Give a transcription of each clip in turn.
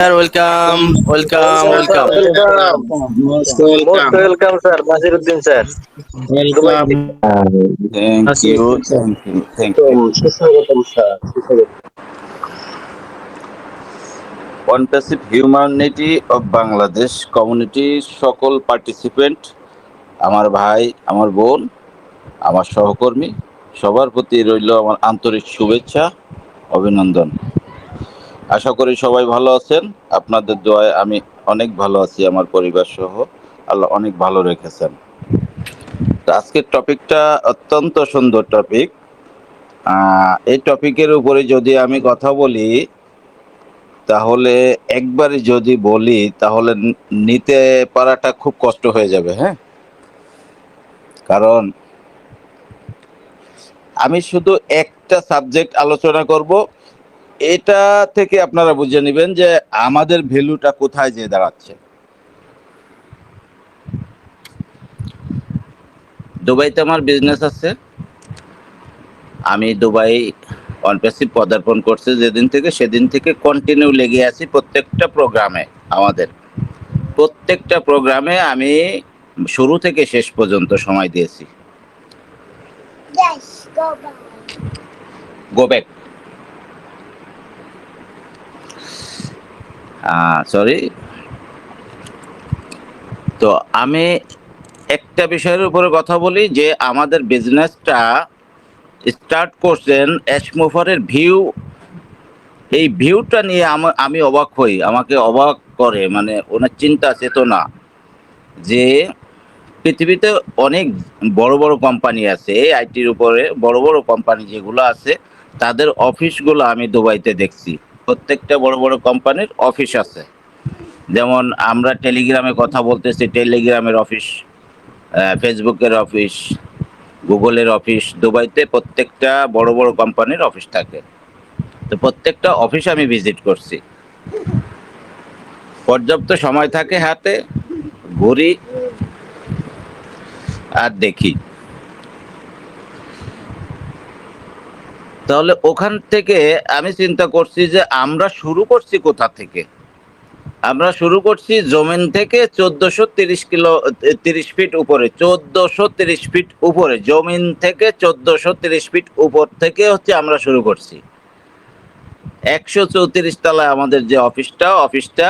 Sir welcome welcome welcome most welcome sir Nasiruddin sir Thank you, thank you, thank you. সুস্বাগতম sir Contessive Humanity of Bangladesh community সকল participant আমার ভাই আমার বোন আমার সহকর্মী সবার প্রতি রইল আমার আন্তরিক শুভেচ্ছা অভিনন্দন। আশা করি সবাই ভালো আছেন। আপনাদের দোয়ায় আমি অনেক ভালো আছি, আমার পরিবার সহ। আল্লাহ অনেক ভালো রেখেছেন। আজকের টপিকটা অত্যন্ত সুন্দর টপিক। এই টপিকের উপরে যদি আমি কথা বলি, তাহলে একবারে যদি বলি, তাহলে নিতে পারাটা খুব কষ্ট হয়ে যাবে হ্যাঁ? কারণ আমি শুধু একটা সাবজেক্ট আলোচনা করব এটা থেকে আপনারা বুঝে নেবেন যে আমাদের ভ্যালুটা কোথায় যেয়ে দাঁড়াচ্ছে। দুবাইতে আমার বিজনেস আছে। আমি দুবাই অনপেসিভ পদার্পণ করছে যেদিন থেকে সেদিন থেকে কন্টিনিউ লেগে আছি প্রত্যেকটা প্রোগ্রামে আমাদের। প্রত্যেকটা প্রোগ্রামে আমি শুরু থেকে শেষ পর্যন্ত সময় দিয়েছি। Yes, গো ব্যাক সরি তো আমি একটা বিষয়ের উপরে কথা বলি যে আমাদের বিজনেসটা স্টার্ট করছেন অ্যাশমোফারের ভিউ এই ভিউটা নিয়ে আমা- অবাক হই, আমাকে অবাক করে মানে ওনার চিন্তা চেতনা যে পৃথিবীতে অনেক বড় বড় কোম্পানি আছে, এই আইটির উপরে বড় বড় কোম্পানি যেগুলো আছে, তাদের অফিসগুলো আমি দুবাইতে দেখছি। প্রত্যেকটা বড় বড় কোম্পানির অফিস আছে। যেমন আমরা টেলিগ্রামে কথা বলতেছি, টেলিগ্রামের অফিস ফেসবুকের অফিস, গুগলের অফিস, দুবাইতে প্রত্যেকটা বড় বড় কোম্পানির অফিস থাকে। তো প্রত্যেকটা অফিস আমি ভিজিট করছি। পর্যাপ্ত সময় থাকে হাতে, ঘুরি আর দেখি। তাহলে ওখান থেকে আমি চিন্তা করছি যে আমরা শুরু করছি কোথা থেকে? আমরা শুরু করছি জমিন থেকে চোদ্দশো তিরিশ কিলো, তিরিশ ফিট উপরে, চোদ্দশো তিরিশ ফিট উপরে, জমিন থেকে চোদ্দশো তিরিশ ফিট উপর থেকে হচ্ছে আমরা শুরু করছি। একশো চৌত্রিশ তলায় আমাদের যে অফিসটা অফিসটা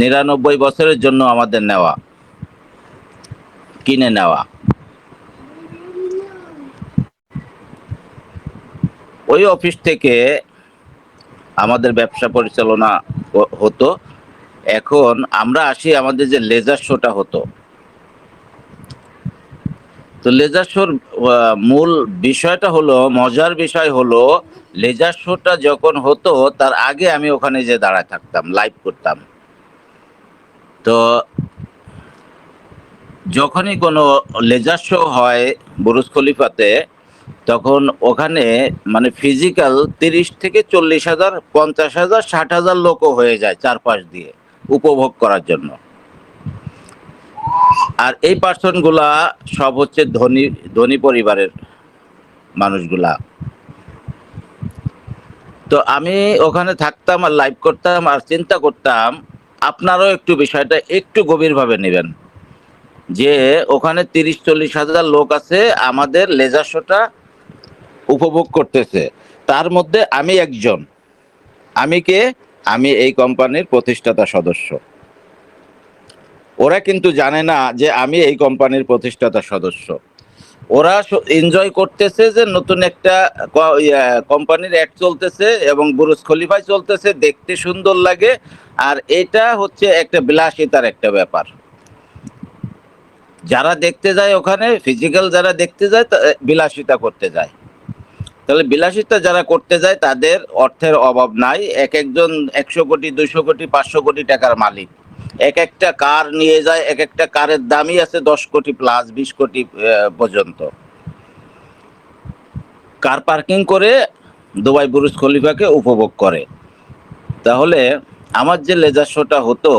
নিরানব্বই বছরের জন্য আমাদের নেওয়া, কিনে নেওয়া। ওই অফিস থেকে আমাদের ব্যবসা পরিচালনা হতো। এখন আমরা আসি আমাদের যে লেজার শোটা হতো। তো লেজার শোর মূল বিষয়টা হলো, মজার বিষয় হলো, লেজার শোটা যখন হতো, তার আগে আমি ওখানে যে দাঁড়ায় থাকতাম, লাইভ করতাম। তো যখনই কোনো লেজার শো হয় বুরুজ খলিফাতে তখন ওখানে মানে ফিজিক্যাল তিরিশ থেকে চল্লিশ হাজার, পঞ্চাশ হাজার, ষাট হাজার লোকও হয়ে যায় চারপাশ দিয়ে উপভোগ করার জন্য। আর এই পার্সনগুলা সব হচ্ছে ধনী ধনী পরিবারের মানুষগুলা। তো আমি ওখানে থাকতাম আর লাইভ করতাম আর চিন্তা করতাম, আপনারও একটু বিষয়টা একটু গভীরভাবে নেবেন। যে ওখানে তিরিশ, চল্লিশ হাজার লোক আছে, আমাদের লেজার শোটা উপভোগ করতেছে। তার মধ্যে আমি একজন। আমি কে? আমি এই কোম্পানির প্রতিষ্ঠাতা সদস্য। ওরা কিন্তু জানে না যে আমি এই কোম্পানির প্রতিষ্ঠাতা সদস্য। ওরা এনজয় করতেছে যে নতুন একটা কোম্পানির অ্যাড চলতেছে এবং বুরুজ খলিফায় চলতেছে, দেখতে সুন্দর লাগে। আর এটা হচ্ছে একটা বিলাসিতার একটা ব্যাপার। যারা দেখতে যায় ওখানে ফিজিক্যাল যারা দেখতে যায় বিলাসিতা করতে যায়। তাহলে বিলাসিতা যারা করতে যায়, তাদের অর্থের অভাব নাই। এক একজন একশো কোটি দুইশো কোটি, পাঁচশো কোটি টাকার মালিক। এক একটা কার নিয়ে যায়, এক একটা কারের দামই আছে দশ কোটি প্লাস বিশ কোটি পর্যন্ত। কার পার্কিং করে, দুবাই বুরুজ খলিফাকে উপভোগ করে। তাহলে আমার যে লেজার শোটা হতো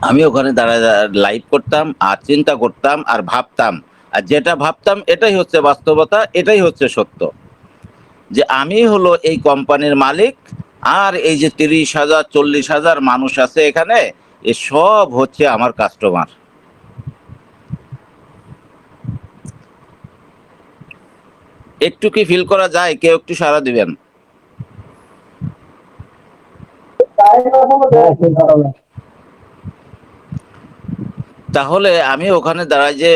আমি ওখানে দাঁড়ায় লাইভ করতাম, আর চিন্তা করতাম, আর ভাবতাম। আর যেটা ভাবতাম, এটাই হচ্ছে বাস্তবতা, এটাই হচ্ছে সত্য। যে আমি হলো এই কোম্পানির মালিক, আর এই যে তিরিশ হাজার, চল্লিশ হাজার মানুষ আছে এখানে, এ সব হচ্ছে আমার কাস্টমার একটু কি ফিল করা যায়? কেউ একটু সারা দিবেন? তাহলে আমি ওখানে দাঁড়ায় যে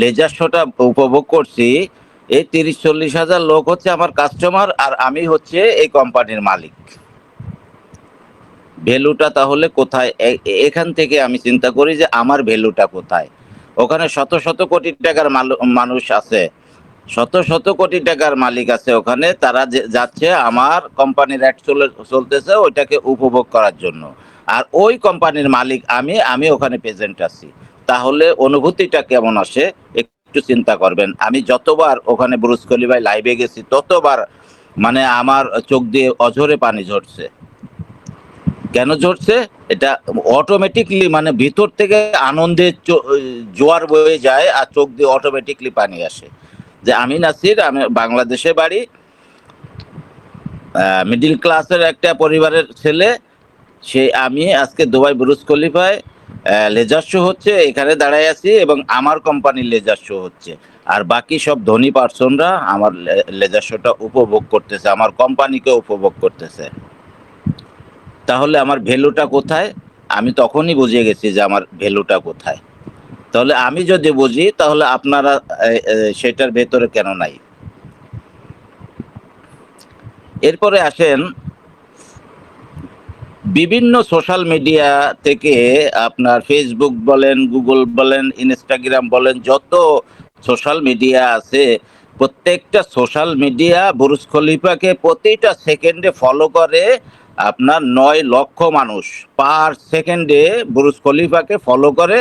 লেজার শোটা উপভোগ করছি। এই তিরিশ, চল্লিশ হাজার লোক হচ্ছে আমার কাস্টমার আর আমি হচ্ছে এই কোম্পানির মালিক। ভ্যালুটা তাহলে কোথায়? এখান থেকে আমি চিন্তা করি যে আমার ভ্যালুটা কোথায়? ওখানে শত শত কোটি টাকার মানুষ আছে। শত শত কোটি টাকার মালিক আছে ওখানে। তারা যাচ্ছে আমার কোম্পানির অ্যাড চলে, চলতেছে ওইটাকে উপভোগ করার জন্য। আর ওই কোম্পানির মালিক আমি আমি ওখানে প্রেজেন্ট আছি। তাহলে অনুভূতিটা কেমন আসে? একটু চিন্তা করবেন। আমি যতবার ওখানে ব্রুজ কলিবাই লাইভে গেছি, ততবার মানে আমার চোখ দিয়ে অঝরে পানি ঝরছে। কেন ঝরছে? এটা অটোমেটিকলি মানে ভিতর থেকে আনন্দের জোয়ার বয়ে যায় আর চোখ দিয়ে অটোমেটিকলি পানি আসে। যে আমি নাসির, আমি বাংলাদেশে বাড়ি মিডিল ক্লাসের একটা পরিবারের ছেলে সে আমি আজকে দুবাই ব্রুজ খলিফায় লেজার শো হচ্ছে, এখানে দাঁড়ায় আছি এবং আমার কোম্পানির লেজার শো হচ্ছে। আর বাকি সব ধনী পার্সনরা আমার লেজার শোটা উপভোগ করতেছে, আমার কোম্পানিকে উপভোগ করতেছে। তাহলে আমার ভ্যালুটা কোথায়? আমি তখনই বুঝে গেছি যে আমার ভ্যালুটা কোথায়। তাহলে আমি যদি বুঝি, তাহলে আপনারা সেটার ভেতরে কেন নাই? এরপরে আসেন বিভিন্ন সোশ্যাল মিডিয়া থেকে আপনার ফেসবুক বলেন গুগল বলেন ইনস্টাগ্রাম বলেন, যত সোশ্যাল মিডিয়া আছে, প্রত্যেকটা সোশ্যাল মিডিয়া বুরুজ খলিফাকে প্রতিটা সেকেন্ডে ফলো করে আপনার নয় লক্ষ মানুষ। পার সেকেন্ডে বুরুজ খলিফাকে ফলো করে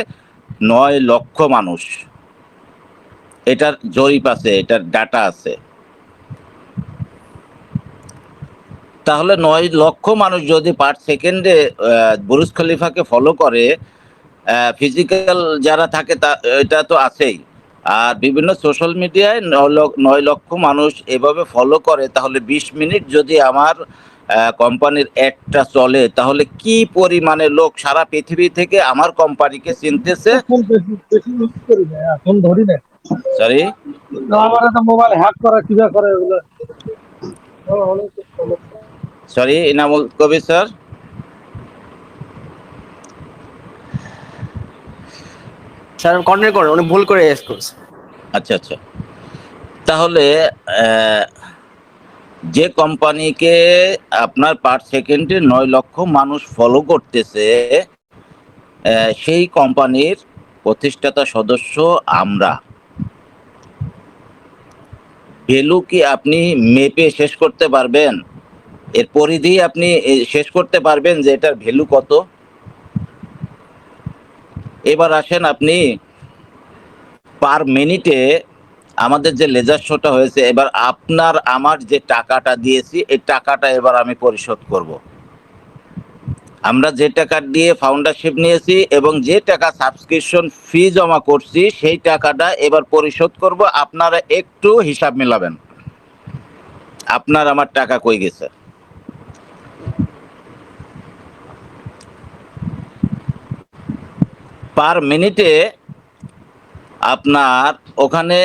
নয় লক্ষ মানুষ। এটার জরিপ আছে, এটার ডাটা আছে। তাহলে নয় লক্ষ মানুষ যদি পার সেকেন্ডে বুরুজ খলিফাকে ফলো করে ফিজিক্যাল যারা থাকে তা এটা তো আছেই। আর বিভিন্ন সোশ্যাল মিডিয়ায় নয় লক্ষ- মানুষ এভাবে ফলো করে তাহলে বিশ মিনিট যদি আমার কোম্পানির একটা চলে তাহলে কি পরিমাণে লোক সারা পৃথিবী থেকে আমার কোম্পানিকে চিনতেছে? এখন ধরি না। সরি আমার একটা মোবাইল হ্যাক করা কীভাবে করে সমস্যা। Sorry Inamul Kabir sir sir continue করুন উনি ভুল করে এস করছে। আচ্ছা আচ্ছা। তাহলে যে কোম্পানিকে আপনার পার সেকেন্ডে নয় লক্ষ মানুষ ফলো করতেছে সেই কোম্পানির প্রতিষ্ঠাতা সদস্য আমরা। ভ্যালু কি আপনি মেপে শেষ করতে পারবেন? এর পরিধি আপনি শেষ করতে পারবেন যে এটার ভ্যালু কত। এবার আসেন আপনি পার মিনিটে আমাদের যে লেজার শোটা হয়েছে, এবার আপনার, আমার যে টাকাটা দিয়েছি, এই টাকাটা এবার আমি পরিশোধ করব। আমরা যে টাকা দিয়ে ফাউন্ডারশিপ নিয়েছি এবং যে টাকা সাবস্ক্রিপশন ফি জমা করছি, সেই টাকাটা এবার পরিশোধ করব। আপনারা একটু হিসাব মিলাবেন। আপনার আমার টাকা কই গেছে? পার মিনিটে আপনার ওখানে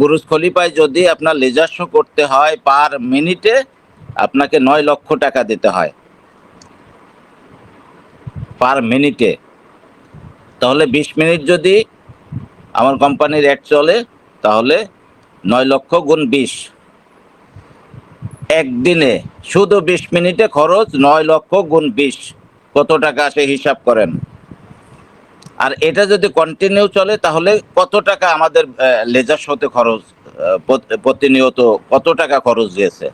বুরুজ খলিফায় যদি আপনার লেজার শো করতে হয় পার মিনিটে, আপনাকে নয় লক্ষ টাকা দিতে হয়। পার মিনিটে। তাহলে বিশ মিনিট যদি আমার কোম্পানির অ্যাড চলে, তাহলে নয় লক্ষ গুণ বিশ। একদিনে শুধু বিশ মিনিটে খরচ নয় লক্ষ গুণ বিশ। কত টাকা আসে হিসাব করেন? আর এটা যদি কন্টিনিউ চলে, তাহলে কত টাকা আমাদের লেজার শোতে খরচ প্রতিনিয়ত কত টাকা খরচ দিয়েছে?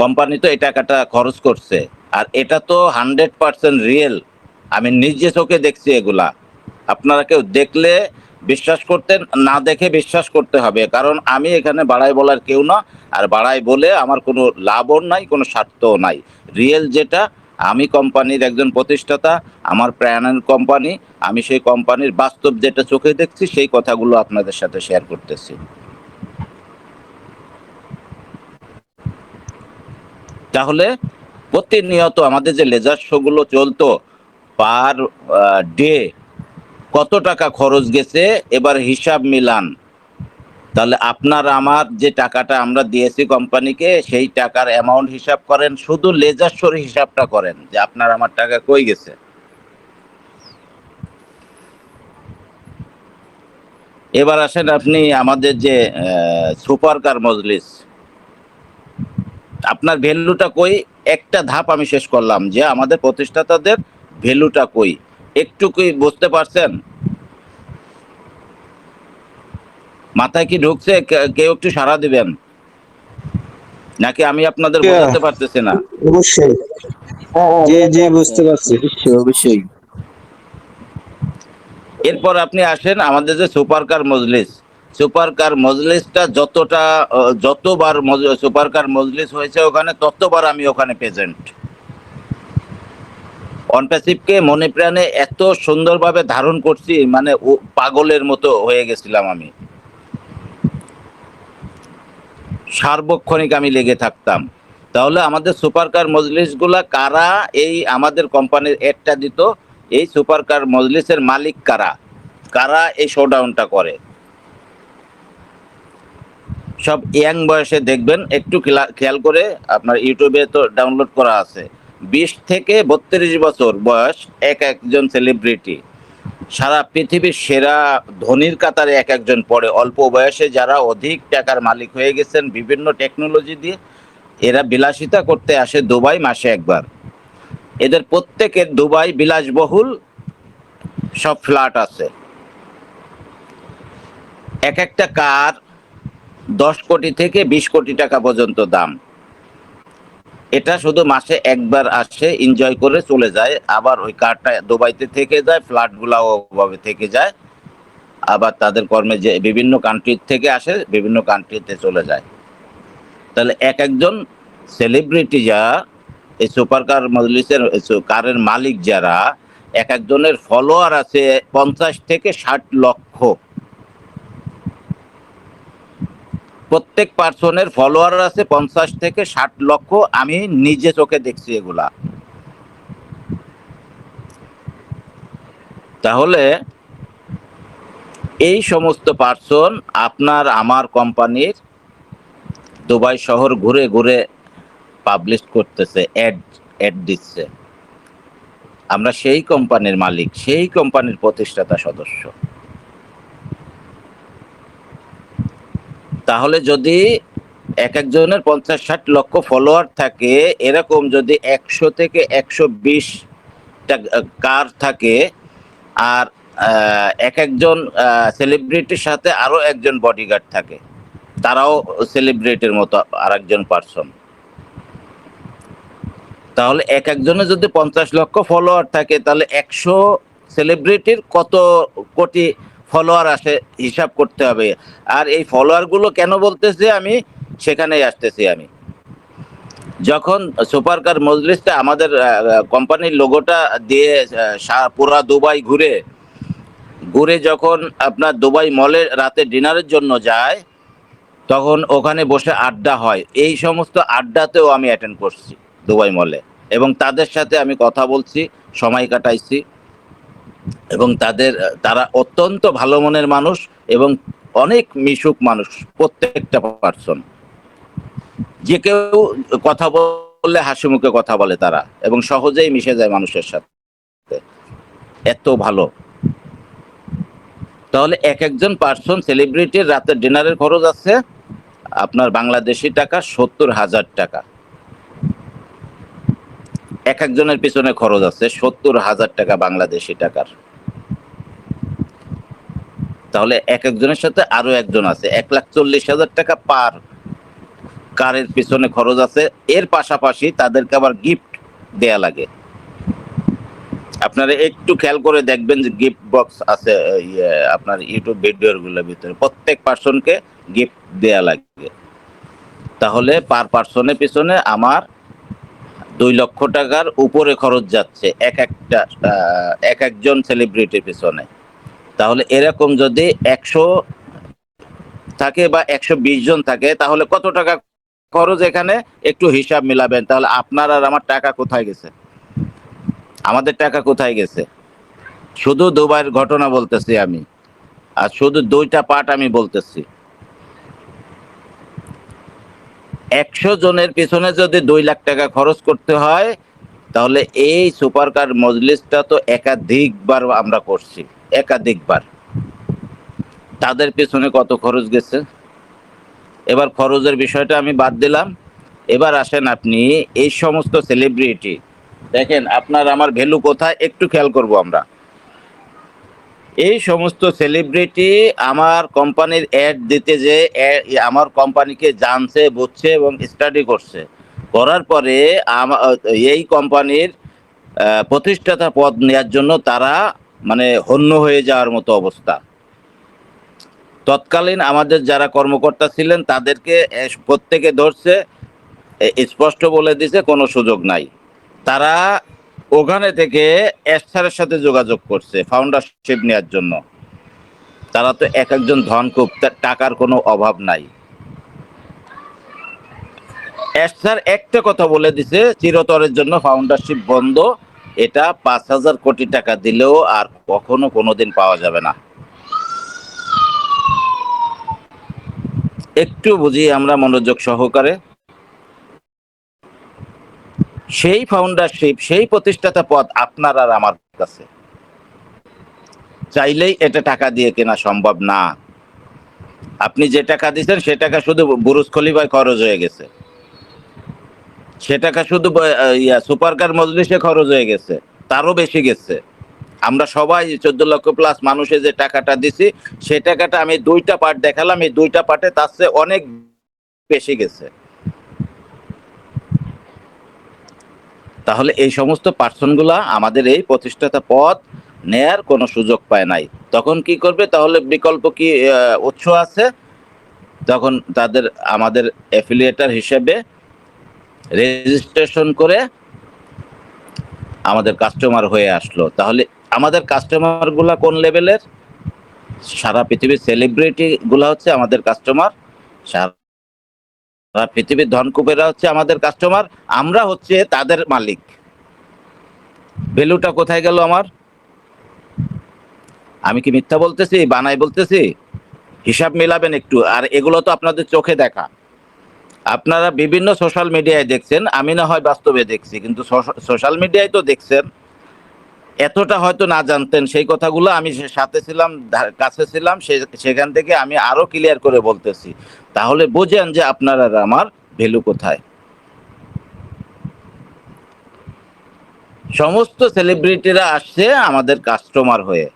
কোম্পানি তো এই টাকাটা খরচ করছে। আর এটা তো হান্ড্রেড পার্সেন্ট রিয়েল আমি নিজে চোখে দেখছি এগুলা। আপনারা কেউ দেখলে বিশ্বাস করতে না দেখে বিশ্বাস করতে হবে। কারণ আমি এখানে বাড়াই বলার কেউ না। আর বাড়াই বলে আমার কোনো লাভও নাই, কোনো স্বার্থও নাই। রিয়েল যেটা আমি কোম্পানির একজন প্রতিষ্ঠাতা, আমার প্রাণের কোম্পানি, আমি সেই কোম্পানির বাস্তব যেটা চোখে দেখছি, সেই কথাগুলো আপনাদের সাথে শেয়ার করতেছি। তাহলে প্রতিনিয়ত আমাদের যে লেজার শোগুলো চলতো পার ডে কত টাকা খরচ গেছে, এবার হিসাব মিলান। তাহলে আপনার আমার যে টাকাটা আমরা দিয়েছি কোম্পানিকে, সেই টাকার অ্যামাউন্ট হিসাব করেন, শুধু লেজার শোর হিসাবটা করেন যে আপনার আমার টাকা কই গেছে। এবার আসেন আপনি আমাদের যে সুপার কার মজলিস। আপনার ভ্যালুটা কই? একটা ধাপ আমি শেষ করলাম যে আমাদের প্রতিষ্ঠাতাদের ভ্যালুটা কই। একটু কি বুঝতে পারছেন? মাথায় কি ঢুকছে? কেউ একটু সাড়া দিবেন? নাকি আমি আপনাদের. বোঝাতে পারতেছি না? অবশ্যই। জি জি বুঝতে পারছি। অবশ্যই অবশ্যই। এরপর আপনি আসেন আমাদের যে সুপার কার মজলিস। সুপার কার মজলিসটা যতটা যতবার সুপার কার মজলিস হয়েছে ওখানে ততবার আমি ওখানে প্রেজেন্ট অনপ্যাসিভকে মনে প্রাণে এত সুন্দরভাবে ধারণ করছি মানে পাগলের মতো হয়ে গেছিলাম আমি। সার্বক্ষণিক আমি লেগে থাকতাম। তাহলে আমাদের সুপার কার মজলিসগুলা কারা? এই আমাদের কোম্পানির এডটা দিত। এই সুপারকার মজলিসের মালিক কারা? কারা এই শোডাউনটা করে? সব ইয়াং বয়সে দেখবেন, একটু খেয়াল করে আপনার ইউটিউবে তো ডাউনলোড করা আছে। বিশ থেকে বত্রিশ বছর বয়স এক একজন সেলিব্রিটি সারা পৃথিবীর সেরা ধনির কাতারে এক একজন পড়ে। অল্প বয়সে যারা অধিক টাকার মালিক হয়ে গেছেন বিভিন্ন টেকনোলজি দিয়ে, এরা বিলাসিতা করতে আসে দুবাই মাসে একবার। এদের প্রত্যেকের দুবাই বিলাসবহুল সব ফ্ল্যাট আছে। এক একটা কার দশ কোটি থেকে বিশ কোটি টাকা পর্যন্ত দাম। এটা শুধু মাসে একবার আসে এনজয় করে চলে যায়। আবার ওই কারটা দুবাইতে থেকে যায়, ফ্ল্যাটগুলাও ওভাবে থেকে যায়। আবার তাদের কর্মে যে বিভিন্ন কান্ট্রি থেকে আসে, বিভিন্ন কান্ট্রিতে চলে যায়। তাহলে এক একজন সেলিব্রিটি যা, এই সুপার কার মজলিসের কারের মালিক যারা, এক একজনের ফলোয়ার আছে পঞ্চাশ থেকে ষাট লক্ষ। প্রত্যেক পার্সনের ফলোয়ার আছে পঞ্চাশ থেকে ষাট লক্ষ, আমি নিজে চোখে দেখছি এগুলা। তাহলে এই সমস্ত পার্সন আপনার, আমার কোম্পানির দুবাই শহর ঘুরে ঘুরে পাবলিশ করতেছে অ্যাড অ্যাড দিচ্ছে। আমরা সেই কোম্পানির মালিক, সেই কোম্পানির প্রতিষ্ঠাতা সদস্য। তাহলে যদি এক একজনের পঞ্চাশ ষাট লক্ষ ফলোয়ার থাকে, এরকম যদি একশো থেকে একশো বিশ কার থাকে, আর এক একজন সেলিব্রিটির সাথে আরও একজন বডিগার্ড থাকে, তারাও সেলিব্রিটির মতো আর একজন পার্সন তাহলে এক একজনে যদি পঞ্চাশ লক্ষ ফলোয়ার থাকে, তাহলে একশো সেলিব্রিটির কত কোটি ফলোয়ার আসে, হিসাব করতে হবে। আর এই ফলোয়ারগুলো কেন বলতেছে আমি? সেখানেই আসতেছি আমি। যখন সুপার কার মজলিসটা আমাদের কোম্পানির লোগোটা দিয়ে পুরা দুবাই ঘুরে ঘুরে যখন আপনার দুবাই মলে রাতে ডিনারের জন্য যায়, তখন ওখানে বসে আড্ডা হয়। এই সমস্ত আড্ডাতেও আমি অ্যাটেন্ড করছি দুবাই মলে এবং তাদের সাথে আমি কথা বলছি, সময় কাটাইছি। এবং তাদের, তারা অত্যন্ত ভালো মনের মানুষ এবং অনেক মিশুক মানুষ, প্রত্যেকটা পার্সন যে কেউ কথা বললে হাসি মুখে কথা বলে তারা এবং সহজেই মিশে যায় মানুষের সাথে। এত ভালো। তাহলে এক একজন পার্সন সেলিব্রিটির রাতের ডিনারের খরচ আছে আপনার বাংলাদেশি টাকা সত্তর হাজার টাকা। এক একজনের পিছনে খরচ আছে সত্তর হাজার টাকা বাংলাদেশি টাকার। তাহলে এক একজনের সাথে আরও একজন আছে এক লাখ চল্লিশ হাজার টাকা পার। কারের পিছনে খরচ আছে এর পাশাপাশি তাদেরকে আবার গিফট দেয়া লাগে। আপনারা একটু খেয়াল করে দেখবেন যে গিফট বক্স আছে ইয়ে, আপনার ইউটিউব ভিডিওরগুলোর ভিতরে। প্রত্যেক পার্সনকে গিফট দেয়া লাগে। তাহলে পার পার্সনের পিছনে আমার দুই লক্ষ টাকার উপরে খরচ যাচ্ছে এক একটা এক একজন সেলিব্রিটির পিছনে। তাহলে এরকম যদি একশো থাকে বা একশো বিশ জন থাকে, তাহলে কত টাকা খরচ এখানে? একটু হিসাব মিলাবেন। তাহলে আপনার আর আমার টাকা কোথায় গেছে? আমাদের টাকা কোথায় গেছে? শুধু দুবাইয়ের ঘটনা বলতেছি আমি। আর শুধু দুইটা পার্ট আমি বলতেছি। একশো জনের পিছনে যদি দুই লাখ টাকা খরচ করতে হয়, তাহলে এই সুপার কার মজলিসটা তো একাধিকবার আমরা করছি, একাধিকবার। তাদের পিছনে কত খরচ গেছে? এবার খরচের বিষয়টা আমি বাদ দিলাম। এবার আসেন আপনি এই সমস্ত সেলিব্রিটি দেখেন, আপনার আমার ভ্যালু কোথায়? একটু খেয়াল করব আমরা। এই সমস্ত সেলিব্রিটি আমার কোম্পানির অ্যাড দিতে যে আমার কোম্পানিকে জানছে, বুঝছে এবং স্টাডি করছে। করার পরে এই কোম্পানির প্রতিষ্ঠাতা পদ নেওয়ার জন্য তারা মানে হন্য হয়ে যাওয়ার মতো অবস্থা। তৎকালীন আমাদের যারা কর্মকর্তা ছিলেন, তাদেরকে প্রত্যেকে ধরছে স্পষ্ট বলে দিছে, কোনো সুযোগ নাই। তারা ওখানে থেকে এস্টারের সাথে যোগাযোগ করছে ফাউন্ডারশিপ নেওয়ার জন্য। তারা তো এক একজন ধনকুপ টাকার কোনো অভাব নাই। এস্টার একটা কথা বলে দিছে, চিরতরের জন্য ফাউন্ডারশিপ বন্ধ, এটা পাঁচ হাজার কোটি টাকা দিলেও আর কখনো কোনোদিন পাওয়া যাবে না। একটু বুঝি আমরা মনোযোগ সহকারে। সেই ফাউন্ডারশিপ সেই প্রতিষ্ঠাতা পদ আপনার আর আমার কাছে। চাইলেই এটা টাকা দিয়ে কেনা সম্ভব না। আপনি যে টাকা দিচ্ছেন, সে টাকা শুধু বুরুজ খলিফায় খরচ হয়ে গেছে। সে টাকা শুধু ইয়া সুপার কার মজলিসে খরচ হয়ে গেছে। তারও বেশি গেছে। আমরা সবাই চোদ্দ লক্ষ প্লাস মানুষে যে টাকাটা দিছি, সে টাকাটা আমি দুইটা পার্ট দেখালাম, এই দুইটা পার্টে তার চেয়ে অনেক বেশি গেছে। তাহলে এই সমস্ত পার্সনগুলা আমাদের এই প্রতিষ্ঠাতা পদ নেয়ার কোনো সুযোগ পায় নাই। তখন কি করবে? তাহলে বিকল্প কি উৎস আছে? তখন তাদের, আমাদের অ্যাফিলিয়েটার হিসেবে রেজিস্ট্রেশন করে আমাদের কাস্টমার হয়ে আসলো। তাহলে আমাদের কাস্টমারগুলা কোন লেভেলের সারা পৃথিবীর সেলিব্রিটি গুলা হচ্ছে আমাদের কাস্টমার সারা পৃথিবীর ধনকুবেরা হচ্ছে আমাদের কাস্টমার আমরা হচ্ছে তাদের মালিক। ভ্যালুটা কোথায় গেল আমার? আমি কি মিথ্যা বলতেছি? বানাই বলতেছি? হিসাব মেলাবেন একটু। আর এগুলো তো আপনাদের চোখে দেখা। আপনারা বিভিন্ন সোশ্যাল মিডিয়ায় দেখছেন, আমি না হয় বাস্তবে দেখছি, কিন্তু সোশ্যাল মিডিয়ায় তো দেখছেন। এতটা হয়তো না জানতেন। সেই কথাগুলো আমি সাথে ছিলাম কাছে ছিলাম সেখান থেকে আমি আরও ক্লিয়ার করে বলতেছি। তাহলে বোঝেন যে আপনারা আমার ভ্যালু কোথায়। সমস্ত সেলিব্রিটিরা আসছে আমাদের কাস্টমার হয়ে।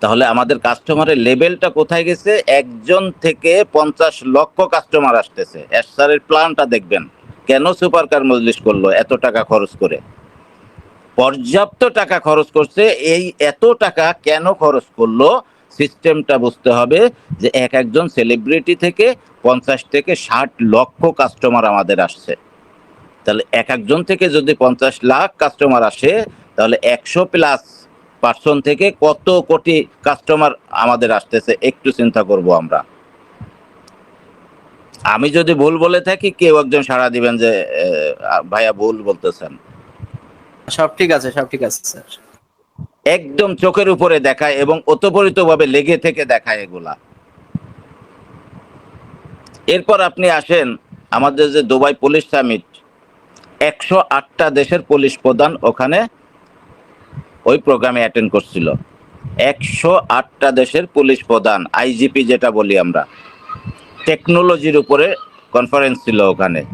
তাহলে আমাদের কাস্টমারের লেভেলটা কোথায় গেছে? একজন থেকে পঞ্চাশ লক্ষ কাস্টমার আসতেছে। এসআরের প্ল্যানটা দেখবেন। কেন সুপার কার মজলিস করল এত টাকা খরচ করে? পর্যাপ্ত টাকা খরচ করছে। এই এত টাকা কেন খরচ করল? সিস্টেমটা বুঝতে হবে যে এক একজন সেলিব্রিটি থেকে পঞ্চাশ থেকে ষাট লক্ষ কাস্টমার আমাদের আসছে। তাহলে এক একজন থেকে যদি পঞ্চাশ লাখ কাস্টমার আসে, তাহলে একশো প্লাস পার্সন থেকে কত কোটি কাস্টমার আমাদের আসতেছে একটু চিন্তা করব আমরা। আমি যদি ভুল বলে থাকি, কেউ একজন সাড়া দিবেন যে ভাইয়া ভুল বলতেছেন। সব ঠিক আছে, সব ঠিক আছে, স্যার। একদম চোখের উপরে দেখায় এবং ওতপরিত ভাবে লেগে থেকে দেখায় এগুলা। এরপর আপনি আসেন আমাদের যে দুবাই পুলিশ সামিট। একশো আটটা দেশের পুলিশ প্রধান ওখানে ওই প্রোগ্রামে অ্যাটেন্ড করছিল। একশো আটটা দেশের পুলিশ প্রধান, আইজিপি যেটা বলি আমরা। টেকনোলজির উপরে কনফারেন্স ছিল ওখানে।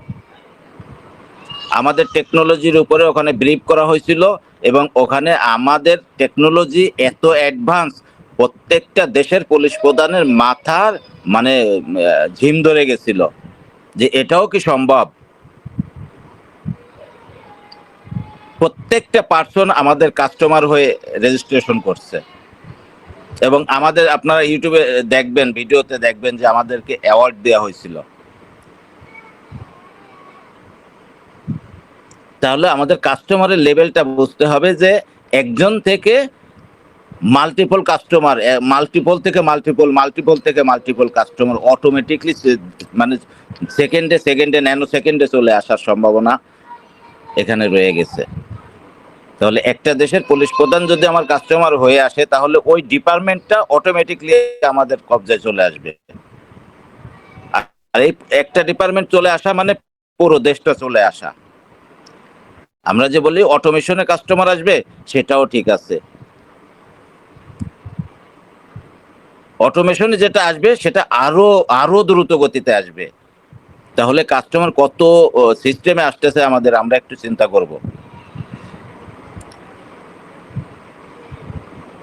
আমাদের টেকনোলজির উপরে ওখানে ব্রিফ করা হয়েছিল এবং ওখানে আমাদের টেকনোলজি এত অ্যাডভান্স প্রত্যেকটা দেশের পুলিশ প্রধানের মাথার মানে ঝিম ধরে গেছিল যে এটাও কি সম্ভব? প্রত্যেকটা পার্সন আমাদের কাস্টমার হয়ে রেজিস্ট্রেশন করছে। এবং আমাদের, আপনারা ইউটিউবে দেখবেন ভিডিওতে দেখবেন যে আমাদেরকে অ্যাওয়ার্ড দেওয়া হয়েছিল। তাহলে আমাদের কাস্টমারের লেভেলটা বুঝতে হবে যে একজন থেকে মাল্টিপল কাস্টমার মাল্টিপল থেকে মাল্টিপল মাল্টিপল থেকে মাল্টিপল কাস্টমার অটোমেটিকলি মানে সেকেন্ডে সেকেন্ডে ন্যানো সেকেন্ডে চলে আসার সম্ভাবনা এখানে রয়ে গেছে। তাহলে একটা দেশের পুলিশ প্রধান যদি আমার কাস্টমার হয়ে আসে, তাহলে ওই ডিপার্টমেন্টটা অটোমেটিকলি আমাদের কবজায় চলে আসবে। আর এই একটা ডিপার্টমেন্ট চলে আসা মানে পুরো দেশটা চলে আসা। আমরা যে বলি অটোমেশনে কাস্টমার আসবে, সেটাও ঠিক আছে। অটোমেশনে যেটা আসবে, সেটা আরও আরও দ্রুত গতিতে আসবে। তাহলে কাস্টমার কত সিস্টেমে আসতেছে আমাদের, আমরা একটু চিন্তা করব।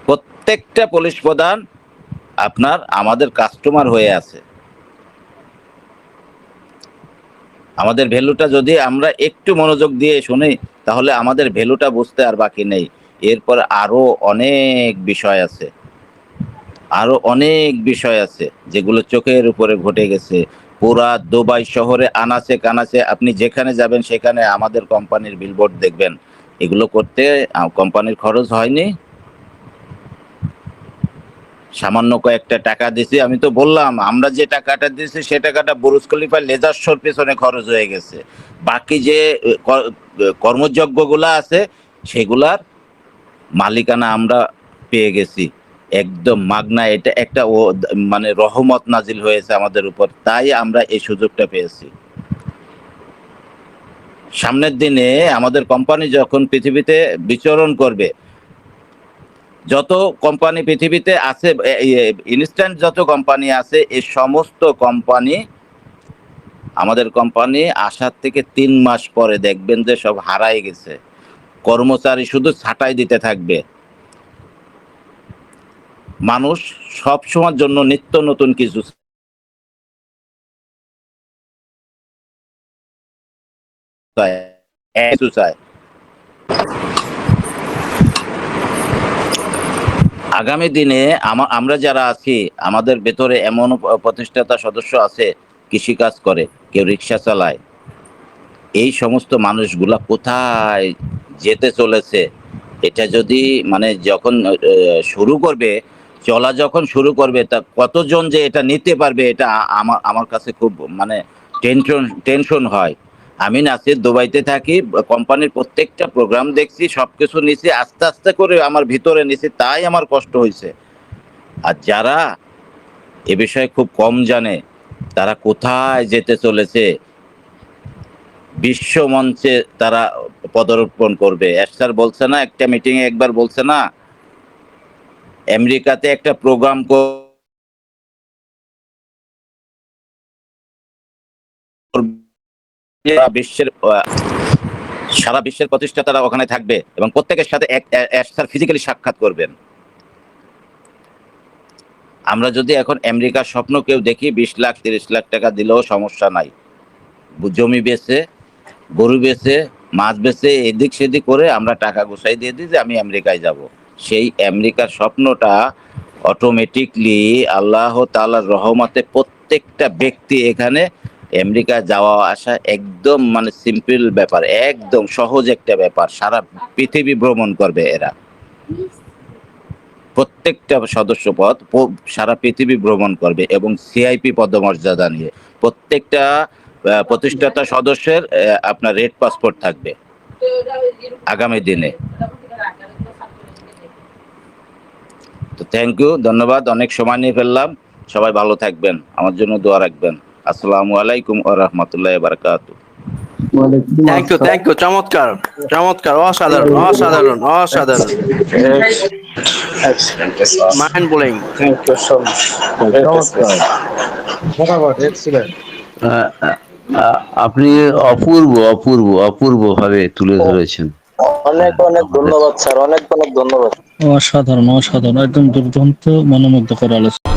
প্রত্যেকটা পুলিশ প্রধান আপনার, আমাদের কাস্টমার হয়ে আছে। আমাদের ভ্যালুটা যদি আমরা একটু মনোযোগ দিয়ে শুনি, তাহলে আমাদের ভ্যালুটা বুঝতে আর বাকি নেই। এরপর আরও অনেক বিষয় আছে। আরও অনেক বিষয় আছে, যেগুলো চোখের উপরে ঘটে গেছে। পুরা দুবাই শহরে আনাচে কানাচে আপনি যেখানে যাবেন, সেখানে আমাদের কোম্পানির বিলবোর্ড দেখবেন। এগুলো করতে কোম্পানির খরচ হয়নি। সামান্য কয়েকটা টাকা দিছি আমি তো বললাম আমরা যে টাকাটা দিয়েছি সে টাকাটা বুরুজ খলিফার লেজার শোর পেছনে খরচ হয়ে গেছে। বাকি যে আহ, ক- কর্মযজ্ঞগুলা আছে সেগুলার মালিকানা আমরা পেয়ে গেছি। একদম মাগনা এটা একটা ও মানে রহমত নাজিল হয়েছে আমাদের উপর তাই আমরা এই সুযোগটা পেয়েছি। সামনের দিনে আমাদের কোম্পানি যখন পৃথিবীতে বিচরণ করবে যত কোম্পানি পৃথিবীতে আছে ইনস্ট্যান্ট যত কোম্পানি আছে এই সমস্ত কোম্পানি, আমাদের কোম্পানি আসার থেকে তিন মাস পরে দেখবেন যে সব হারাই গেছে। কর্মচারী শুধু ছাঁটাই দিতে থাকবে। মানুষ সব সময়ের জন্য নিত্য নতুন কিছু চায় কিছু চায় আগামী দিনে আমা- আমরা যারা আছি, আমাদের ভেতরে এমন প্রতিষ্ঠাতা সদস্য আছে, কৃষিকাজ করে, কেউ রিক্সা চালায়। এই সমস্ত মানুষগুলা কোথায় যেতে চলেছে? এটা যদি মানে যখন শুরু করবে, চলা যখন শুরু করবে, তা কতজন যে এটা নিতে পারবে, এটা আমার আমার কাছে খুব মানে টেনশন টেনশন হয়। আমি নাসির দুবাইতে থাকি, কোম্পানির প্রত্যেকটা প্রোগ্রাম দেখছি, সবকিছু নিছি, আস্তে আস্তে করে আমার ভিতরে নিছি, তাই আমার কষ্ট হয়েছে আর যারা এ বিষয়ে খুব কম জানে, তারা কোথায় যেতে চলেছে, বিশ্ব মঞ্চে তারা পদার্পণ করবে। এরশার বলছে না, একটা মিটিং এ একবার বলছে না, আমেরিকাতে একটা প্রোগ্রাম বিশ্বের সারা বিশ্বের প্রতিষ্ঠাতারা ওখানে থাকবে এবং প্রত্যেকের সাথে এক এরশার ফিজিক্যালি সাক্ষাৎ করবেন। আমরা যদি এখন আমেরিকার স্বপ্ন কেউ দেখি বিশ লাখ তিরিশ লাখ টাকা দিলেও সমস্যা নাই। জমি বেচে গরু বেচে মাছ বেচে এদিক সেদিক করে আমরা টাকা গুছাই দিয়ে দিই যে আমি আমেরিকায় যাব। সেই আমেরিকার স্বপ্নটা অটোমেটিকলি আল্লাহ তালার রহমতে প্রত্যেকটা ব্যক্তি এখানে আমেরিকা যাওয়া আসা একদম মানে সিম্পল ব্যাপার, একদম সহজ একটা ব্যাপার। সারা পৃথিবী ভ্রমণ করবে এরা। প্রত্যেকটা সদস্য পদ সারা পৃথিবী ভ্রমণ করবে এবং সিআইপি পদমর্যাদা নিয়ে। প্রত্যেকটা প্রতিষ্ঠাতা সদস্যের আপনার রেড পাসপোর্ট থাকবে আগামী দিনে। তো থ্যাংক ইউ ধন্যবাদ, অনেক সময় নিয়ে ফেললাম। সবাই ভালো থাকবেন, আমার জন্য দোয়া রাখবেন। আসসালামু আলাইকুম ওয়া রাহমাতুল্লাহি ওয়া বারাকাতুহু। থ্যাংক ইউ থ্যাংক ইউ চমৎকার চমৎকার অসাধারণ অসাধারণ অসাধারণ। Mind blowing. Thank you so much ফটাফট এক্সিলেন্ট আপনি অপূর্ব অপূর্ব অপূর্ব ভাবে তুলে ধরেছেন। অনেক অনেক ধন্যবাদ স্যার অনেক অনেক ধন্যবাদ। অসাধারণ অসাধারণ একদম দুর্দান্ত মনোমুগ্ধকর আলোচনা।